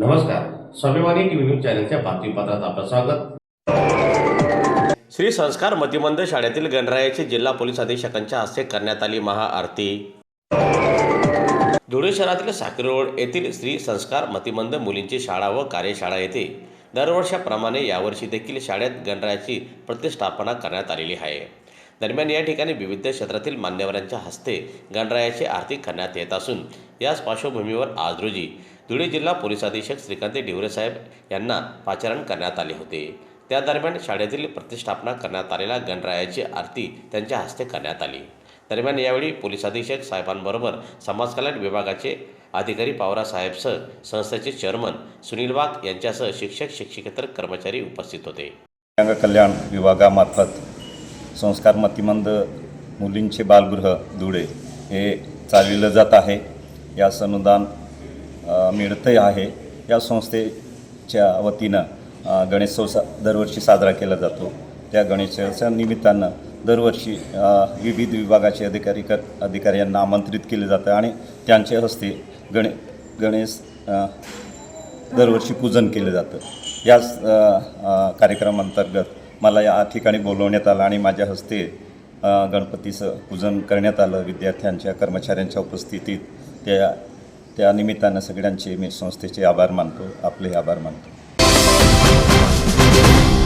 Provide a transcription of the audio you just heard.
नमस्कार. स्वाभिमानी TV news चॅनलच्या बातमीपत्रात आपलं स्वागत. श्री संस्कार मतिमंद शाळेतील गणरायाची जिल्हा पोलीस अधीक्षकांच्या हस्ते करण्यात आली महाआरती. धुळे शहरातील साखरे रोड येथील श्री संस्कार मतिमंद मुलींची शाळा व कार्यशाळा येथे दरवर्षाप्रमाणे यावर्षी देखील शाळेत गणरायाची प्रतिष्ठापना करण्यात आलेली आहे. दरम्यान या ठिकाणी विविध क्षेत्रातील मान्यवरांच्या हस्ते गणरायाचे आरती करण्यात येत असून याच पार्श्वभूमीवर आज रोजी धुळे जिल्हा पोलीस अधीक्षक श्रीकांत ढिवरे साहेब यांना पाचारण करण्यात आले होते. त्या दरम्यान शाळेतील प्रतिष्ठापना करण्यात आलेल्या गणरायाची आरती त्यांच्या हस्ते करण्यात आली. दरम्यान यावेळी पोलीस अधीक्षक साहेबांबरोबर समाज कल्याण विभागाचे अधिकारी पावरासाहेब संस्थेचे चेअरमन सुनील वाघ यांच्यासह शिक्षक शिक्षकेतर कर्मचारी उपस्थित होते. दिव्यांग कल्याण विभागामार्फत संस्कार मतिमंद मुलींचे बालगृह धुळे हे चालविलं जात आहे. यास अनुदान अ, आहे. या संस्थेच्या वतीनं गणेशोत्सव सा दरवर्षी साजरा केला जातो. त्या गणेशोत्सवाच्या निमित्तानं दरवर्षी विविध विभागाचे अधिकारी कर अधिकाऱ्यांना आमंत्रित केले जातं आणि त्यांच्या हस्ते गणे गणेश दरवर्षी पूजन केलं जातं. याच कार्यक्रमांतर्गत मला या ठिकाणी बोलवण्यात आलं आणि माझ्या हस्ते गणपतीचं पूजन करण्यात आलं. विद्यार्थ्यांच्या कर्मचाऱ्यांच्या उपस्थितीत त्या त्या निमित्तानं सगळ्यांचे मी संस्थेचे आभार मानतो. आपले आभार मानतो.